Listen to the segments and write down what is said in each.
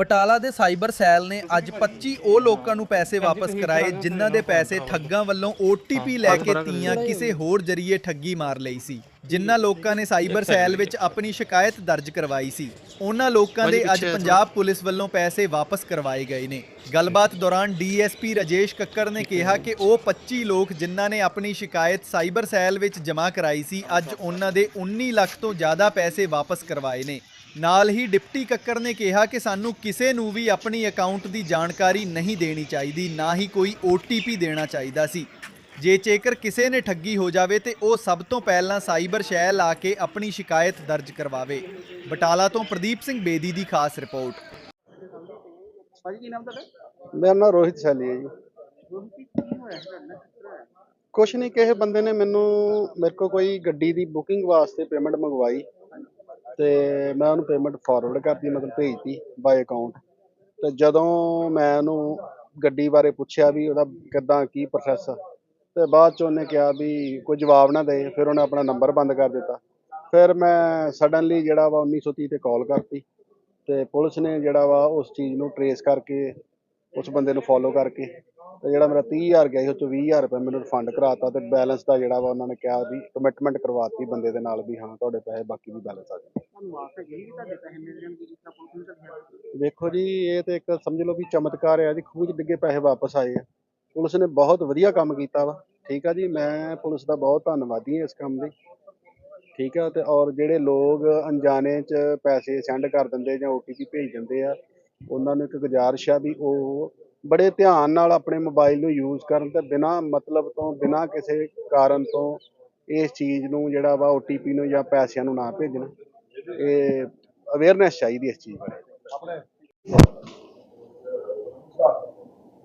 ਬਟਾਲਾ ਦੇ cyber cell ਨੇ ਅੱਜ 25 ਉਹ ਲੋਕਾਂ ਨੂੰ ਪੈਸੇ ਵਾਪਸ ਕਰਾਏ ਜਿਨ੍ਹਾਂ ਦੇ ਪੈਸੇ ਠੱਗਾਂ ਵੱਲੋਂ OTP ਲੈ ਕੇ ਤੀਆਂ ਕਿਸੇ ਹੋਰ ਜਰੀਏ ਠੱਗੀ ਮਾਰ ਲਈ ਸੀ ਜਿਨ੍ਹਾਂ ਲੋਕਾਂ ਨੇ ਸਾਈਬਰ ਸੈੱਲ ਵਿੱਚ ਆਪਣੀ ਸ਼ਿਕਾਇਤ ਦਰਜ ਕਰਵਾਈ ਸੀ। ਉਹਨਾਂ ਲੋਕਾਂ ਦੇ ਅੱਜ ਪੰਜਾਬ ਪੁਲਿਸ ਵੱਲੋਂ ਪੈਸੇ ਵਾਪਸ ਕਰਵਾਏ ਗਏ ਨੇ। ਗੱਲਬਾਤ ਦੌਰਾਨ ਡੀਐਸਪੀ ਰਾਜੇਸ਼ ਕੱਕੜ ਨੇ ਕਿਹਾ ਕਿ ਉਹ 25 ਲੋਕ ਜਿਨ੍ਹਾਂ ਨੇ ਆਪਣੀ ਸ਼ਿਕਾਇਤ ਸਾਈਬਰ ਸੈੱਲ ਵਿੱਚ ਜਮ੍ਹਾਂ ਕਰਾਈ ਸੀ ਅੱਜ ਉਹਨਾਂ ਦੇ 19 ਲੱਖ ਤੋਂ ਜ਼ਿਆਦਾ ਪੈਸੇ ਵਾਪਸ ਕਰਵਾਏ ਨੇ। ਨਾਲ ਹੀ ਡਿਪਟੀ ਕੱਕਰ ਨੇ ਕਿਹਾ ਕਿ ਸਾਨੂੰ ਕਿਸੇ ਨੂੰ ਵੀ ਆਪਣੀ ਅਕਾਊਂਟ ਦੀ ਜਾਣਕਾਰੀ ਨਹੀਂ ਦੇਣੀ ਚਾਹੀਦੀ ਨਾ ਹੀ ਕੋਈ OTP ਦੇਣਾ ਚਾਹੀਦਾ ਸੀ। ਜੇ ਜੇਕਰ ਕਿਸੇ ਨੇ ਠੱਗੀ ਹੋ ਜਾਵੇ ਤੇ ਉਹ ਸਭ ਤੋਂ ਪਹਿਲਾਂ ਸਾਈਬਰ ਸ਼ੈਲ ਆ ਕੇ ਆਪਣੀ ਸ਼ਿਕਾਇਤ ਦਰਜ ਕਰਵਾਵੇ। ਬਟਾਲਾ ਤੋਂ ਪ੍ਰਦੀਪ ਸਿੰਘ ਬੇਦੀ ਦੀ ਖਾਸ ਰਿਪੋਰਟ। ਭਾਜੀ ਕੀ ਨਾਮ ਤੁਹਾਡਾ? ਮੇਰਾ ਨਾਮ ਰੋਹਿਤ ਸੈਲੀ ਹੈ ਜੀ। ਕੁਛ ਨਹੀਂ ਕਿਸੇ ਬੰਦੇ ਨੇ ਮੈਨੂੰ ਮੇਰੇ ਕੋਲ ਕੋਈ ਗੱਡੀ ਦੀ ਬੁਕਿੰਗ ਵਾਸਤੇ ਪੇਮੈਂਟ ਮੰਗਵਾਈ। ਤੇ ਮੈਂ ਉਹਨੂੰ ਪੇਮੈਂਟ ਫਾਰਵਰਡ ਕਰਤੀ, ਮਤਲਬ ਭੇਜਤੀ ਬਾਈ ਅਕਾਊਂਟ ਤੇ ਜਦੋਂ ਮੈਂ ਉਹਨੂੰ ਗੱਡੀ ਬਾਰੇ ਪੁੱਛਿਆ ਵੀ ਉਹਦਾ ਕਿੱਦਾਂ, ਕੀ ਪ੍ਰੋਸੈਸ ਤੇ ਬਾਅਦ ਚ ਉਹਨੇ ਕਿਹਾ ਵੀ ਕੋਈ ਜਵਾਬ ਨਾ ਦੇ, ਫਿਰ ਉਹਨੇ ਆਪਣਾ ਨੰਬਰ ਬੰਦ ਕਰ ਦਿੱਤਾ। ਫਿਰ ਮੈਂ ਸਡਨਲੀ ਜਿਹੜਾ ਵਾ 1930 ਤੇ ਕਾਲ ਕਰਤੀ, ਤੇ ਪੁਲਿਸ ਨੇ ਜਿਹੜਾ ਵਾ ਉਸ ਚੀਜ਼ ਨੂੰ ਟਰੇਸ ਕਰਕੇ ਉਸ ਬੰਦੇ ਨੂੰ ਫੋਲੋ ਕਰਕੇ। ਤੇ ਜਿਹੜਾ ਮੇਰਾ 30000 ਗਿਆ ਸੀ, ਉਹ ਚੋਂ 20000 ਰੁਪਏ ਮੈਨੂੰ ਰਿਫੰਡ ਕਰਾਤਾ ਤੇ ਬੈਲੈਂਸ ਦਾ ਜਿਹੜਾ ਵਾ ਉਹਨਾਂ ਨੇ ਕਿਹਾ ਵੀ ਕਮਿਟਮੈਂਟ ਕਰਵਾਤੀ ਬੰਦੇ ਦੇ ਨਾਲ ਵੀ, ਹਾਂ, ਤੁਹਾਡੇ ਪੈਸੇ ਬਾਕੀ ਵੀ ਬੈਲੈਂਸ ਆ ਜਾਣਗੇ। ਤੁਹਾਨੂੰ ਵੇਖੋ ਜੀ, ਇਹ ਤੇ ਇੱਕ ਸਮਝ ਲਓ ਵੀ ਚਮਤਕਾਰ ਆ ਜੀ, ਖੂਹ 'ਚ ਡਿੱਗੇ ਪੈਸੇ ਵਾਪਸ ਆਏ ਆ। ਪੁਲਿਸ ਨੇ ਬਹੁਤ ਵਧੀਆ ਕੰਮ ਕੀਤਾ ਵਾ। ਠੀਕ ਆ ਜੀ, ਮੈਂ ਪੁਲਿਸ ਦਾ ਬਹੁਤ ਧੰਨਵਾਦੀ ਹਾਂ ਇਸ ਕੰਮ ਲਈ। ਠੀਕ ਆ, ਤੇ ਔਰ ਜਿਹੜੇ ਲੋਕ ਅਣਜਾਣੇ 'ਚ ਪੈਸੇ ਸੈਂਡ ਕਰ ਦਿੰਦੇ ਜਾਂ OTP ਭੇਜ ਦਿੰਦੇ ਆ ਉਹਨਾਂ ਨੂੰ ਇੱਕ ਗੁਜ਼ਾਰਿਸ਼ ਆ ਵੀ ਉਹ ਬੜੇ ਧਿਆਨ ਨਾਲ ਆਪਣੇ ਮੋਬਾਈਲ ਨੂੰ ਯੂਜ਼ ਕਰਨ ਤੇ ਬਿਨਾਂ ਮਤਲਬ ਤੋਂ, ਬਿਨਾਂ ਕਿਸੇ ਕਾਰਨ ਤੋਂ ਇਸ ਚੀਜ਼ ਨੂੰ ਜਿਹੜਾ ਵਾ OTP ਨੂੰ ਜਾਂ ਪੈਸਿਆਂ ਨੂੰ ਨਾ ਭੇਜਣ। ਇਹ ਅਵੇਅਰਨੈਸ ਚਾਹੀਦੀ ਇਸ ਚੀਜ਼ ਬਾਰੇ।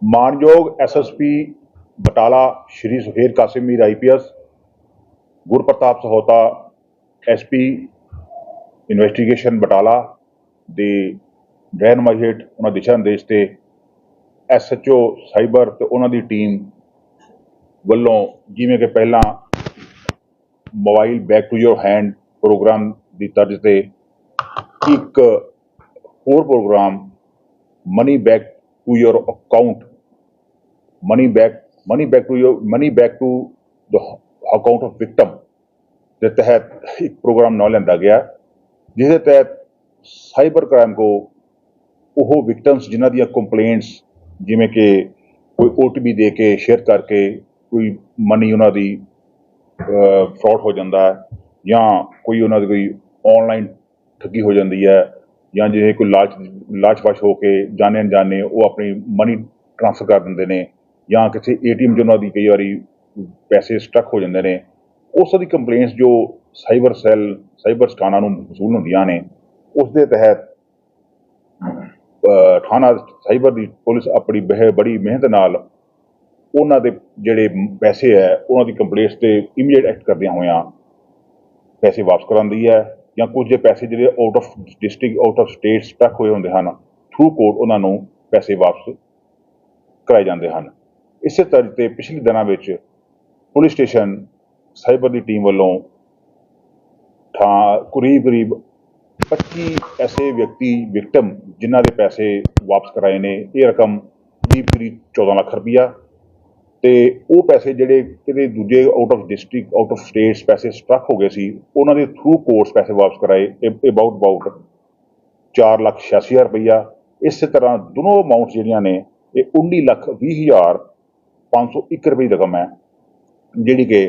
ਮਾਨਯੋਗ SSP Batala Shri Suhail Qasim Mir IPS Gurpratap Sahota SP investigation Batala ਦੇ ਰਹਿਨਮਾਈ ਹੇਠ ਉਹਨਾਂ ਦਿਸ਼ਾ ਨਿਰਦੇਸ਼ ਤੇ ਐਸਐਚਓ ਸਾਈਬਰ ਤੇ ਉਹਨਾਂ ਦੀ ਟੀਮ ਵੱਲੋਂ ਜਿਵੇਂ ਕਿ ਪਹਿਲਾਂ mobile back to your hand programme ਦੀ ਤਰਜ਼ ਤੇ ਇੱਕ ਹੋਰ programme money back to your account, money back money back to your, money back to the account of victim ਦੇ ਤਹਿਤ ਇੱਕ ਪ੍ਰੋਗਰਾਮ ਨਾ ਲੈਂਦਾ ਗਿਆ ਜਿਸ ਦੇ ਤਹਿਤ ਸਾਈਬਰ ਕ੍ਰਾਈਮ ਕੋ ਉਹ ਵਿਕਟਮਸ ਜਿਨ੍ਹਾਂ ਦੀਆਂ ਕੰਪਲੇਂਟਸ ਜਿਵੇਂ ਕਿ ਕੋਈ OTP ਦੇ ਕੇ ਸ਼ੇਅਰ ਕਰਕੇ, ਕੋਈ ਮਨੀ ਉਹਨਾਂ ਦੀ ਫਰਾਡ ਹੋ ਜਾਂਦਾ ਹੈ ਜਾਂ ਕੋਈ ਉਹਨਾਂ ਦੀ ਕੋਈ ਆਨਲਾਈਨ ਠੱਗੀ ਹੋ ਜਾਂਦੀ ਹੈ ਜਾਂ ਜੇ ਕੋਈ ਲਾਲਚ ਲਾਲਚਵਸ਼ ਹੋ ਕੇ ਜਾਣੇ ਅਣਜਾਣੇ ਉਹ ਆਪਣੀ ਮਨੀ ਟ੍ਰਾਂਸਫਰ ਕਰ ਦਿੰਦੇ ਨੇ ਜਾਂ ਕਿਸੇ ਏਟੀਐਮ 'ਚ ਉਹਨਾਂ ਦੀ ਕਈ ਵਾਰੀ ਪੈਸੇ ਸਟਕ ਹੋ ਜਾਂਦੇ ਨੇ ਉਸ ਦੀ ਕੰਪਲੇਂਟਸ ਜੋ ਸਾਈਬਰ ਸੈੱਲ ਸਾਈਬਰ ਸਥਾਨਾਂ ਨੂੰ ਵਸੂਲ ਹੁੰਦੀਆਂ ਨੇ, ਉਸ ਦੇ ਤਹਿਤ ਥਾਣਾ ਸਾਈਬਰ ਦੀ ਪੁਲਿਸ ਆਪਣੀ ਬਹਿ, ਬੜੀ ਮਿਹਨਤ ਨਾਲ ਉਹਨਾਂ ਦੇ ਜਿਹੜੇ ਪੈਸੇ ਹੈ, ਉਹਨਾਂ ਦੀ ਕੰਪਲੇਂਟਸ ਤੇ ਇਮੀਡੀਏਟ ਐਕਟ ਕਰਦਿਆਂ ਹੋਇਆਂ ਪੈਸੇ ਵਾਪਸ ਕਰਾਉਂਦੀ ਹੈ ਜਾਂ ਕੁਝ ਜੇ ਪੈਸੇ ਜਿਹੜੇ out of district out of state stuck ਹੋਏ ਹੁੰਦੇ ਹਨ ਥਰੂ ਕੋਰਟ ਉਹਨਾਂ ਨੂੰ ਪੈਸੇ ਵਾਪਸ ਕਰਾਏ ਜਾਂਦੇ ਹਨ। ਇਸੇ ਤਰ੍ਹਾਂ ਤੇ ਪਿਛਲੇ ਦਿਨਾਂ ਵਿੱਚ ਪੁਲਿਸ ਸਟੇਸ਼ਨ ਸਾਈਬਰ ਦੀ ਟੀਮ ਵੱਲੋਂ ਥਾਂ ਕਰੀਬ ਕਰੀਬ 25 ਐਸੇ ਵਿਅਕਤੀ, ਵਿਕਟਮ, ਜਿਨ੍ਹਾਂ ਦੇ ਪੈਸੇ ਵਾਪਸ ਕਰਾਏ ਨੇ, ਇਹ ਰਕਮ ਕਰੀਬ ਕਰੀਬ 14 ਲੱਖ ਰੁਪਈਆ। ਤੇ ਉਹ ਪੈਸੇ ਜਿਹੜੇ ਕਿਤੇ ਦੂਜੇ out of district out of states ਪੈਸੇ ਸਟਕ ਹੋ ਗਏ ਸੀ, ਉਹਨਾਂ ਦੇ ਥਰੂ ਕੋਰਸ ਪੈਸੇ ਵਾਪਸ ਕਰਾਏ ਅਬਾਊਟ ਅਬਾਊਟ 4 ਲੱਖ 86 ਹਜ਼ਾਰ ਰੁਪਈਆ। ਇਸੇ ਤਰ੍ਹਾਂ ਦੋਨੋਂ ਅਮਾਉਂਟ ਜਿਹੜੀਆਂ ਨੇ, ਇਹ 19 ਲੱਖ 20 ਹਜ਼ਾਰ 501 ਰੁਪਏ ਦੀ ਰਕਮ ਹੈ, ਜਿਹੜੀ ਕਿ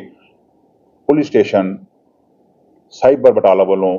ਪੁਲਿਸ ਸਟੇਸ਼ਨ, ਸਾਈਬਰ ਬਟਾਲਾ ਵੱਲੋਂ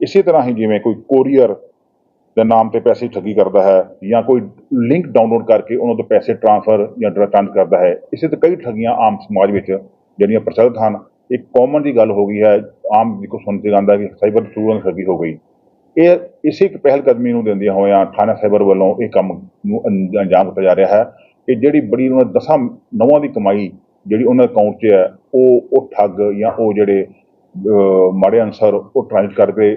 ਇਸੇ ਤਰ੍ਹਾਂ ਹੀ ਜਿਵੇਂ ਕੋਈ ਕੋਰੀਅਰ ਦੇ ਨਾਮ ਤੇ ਪੈਸੇ ਠੱਗੀ ਕਰਦਾ ਹੈ ਜਾਂ ਕੋਈ ਲਿੰਕ ਡਾਊਨਲੋਡ ਕਰਕੇ ਉਹਨਾਂ ਤੋਂ ਪੈਸੇ ਟ੍ਰਾਂਸਫਰ ਜਾਂ ਟ੍ਰਾਂਸ ਕਰਦਾ ਹੈ, ਇਸੇ ਤੇ ਕਈ ਠੱਗੀਆਂ ਆਮ ਸਮਾਜ ਵਿੱਚ ਜਿਹੜੀਆਂ ਪ੍ਰਚਲਿਤ ਹਨ। ਇੱਕ ਕਾਮਨ ਦੀ ਗੱਲ ਹੋ ਗਈ ਹੈ, ਆਮ ਜਿੱਕੋ ਸੁਣ ਕੇ ਜਾਂਦਾ ਕਿ ਸਾਈਬਰ ਸੂਰਨ ਠੱਗੀ ਹੋ ਗਈ। ਇਹ ਇਸੇ ਇੱਕ ਪਹਿਲ ਕਦਮੀ ਨੂੰ ਦਿੰਦਿਆਂ ਹੋਇਆਂ ਥਾਣਾ ਸਾਈਬਰ ਵੱਲੋਂ ਇਹ ਕੰਮ ਨੂੰ ਅੰਜਾਮ ਦਿੱਤਾ ਜਾ ਰਿਹਾ ਹੈ ਕਿ ਜਿਹੜੀ ਬੜੀ ਉਹਨਾਂ ਦਸਾਂ ਨਵਾਂ ਦੀ ਕਮਾਈ ਜਿਹੜੀ ਉਹਨਾਂ ਅਕਾਊਂਟ 'ਚ ਹੈ, ਉਹ ਉਹ ਠੱਗ ਜਾਂ ਉਹ ਜਿਹੜੇ ਮਾੜੇ ਅਨਸਰ ਉਹ ਟ੍ਰਾਂਸਫਰ ਕਰਕੇ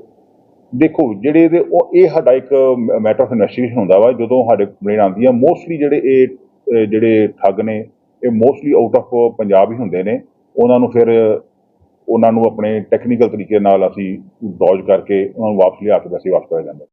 ਦੇਖੋ ਜਿਹੜੇ ਇਹਦੇ ਉਹ ਇਹ ਸਾਡਾ ਇੱਕ ਮੈਟਰ ਆਫ ਇਨਵੈਸਟੀਗੇਸ਼ਨ ਹੁੰਦਾ ਵਾ, ਜਦੋਂ ਸਾਡੇ ਕੰਪਲੇਂਟ ਆਉਂਦੀ ਆ ਮੋਸਟਲੀ ਜਿਹੜੇ ਇਹ ਜਿਹੜੇ ਠੱਗ ਨੇ, ਇਹ ਮੋਸਟਲੀ ਆਊਟ ਆਫ ਪੰਜਾਬ ਹੀ ਹੁੰਦੇ ਨੇ। ਉਹਨਾਂ ਨੂੰ ਫਿਰ ਉਹਨਾਂ ਨੂੰ ਆਪਣੇ ਟੈਕਨੀਕਲ ਤਰੀਕੇ ਨਾਲ ਅਸੀਂ ਡੌਜ ਕਰਕੇ ਉਹਨਾਂ ਨੂੰ ਵਾਪਸ ਲਿਆ ਕੇ ਵੈਸੇ ਵਾਪਸ ਕਰਿਆ ਜਾਂਦਾ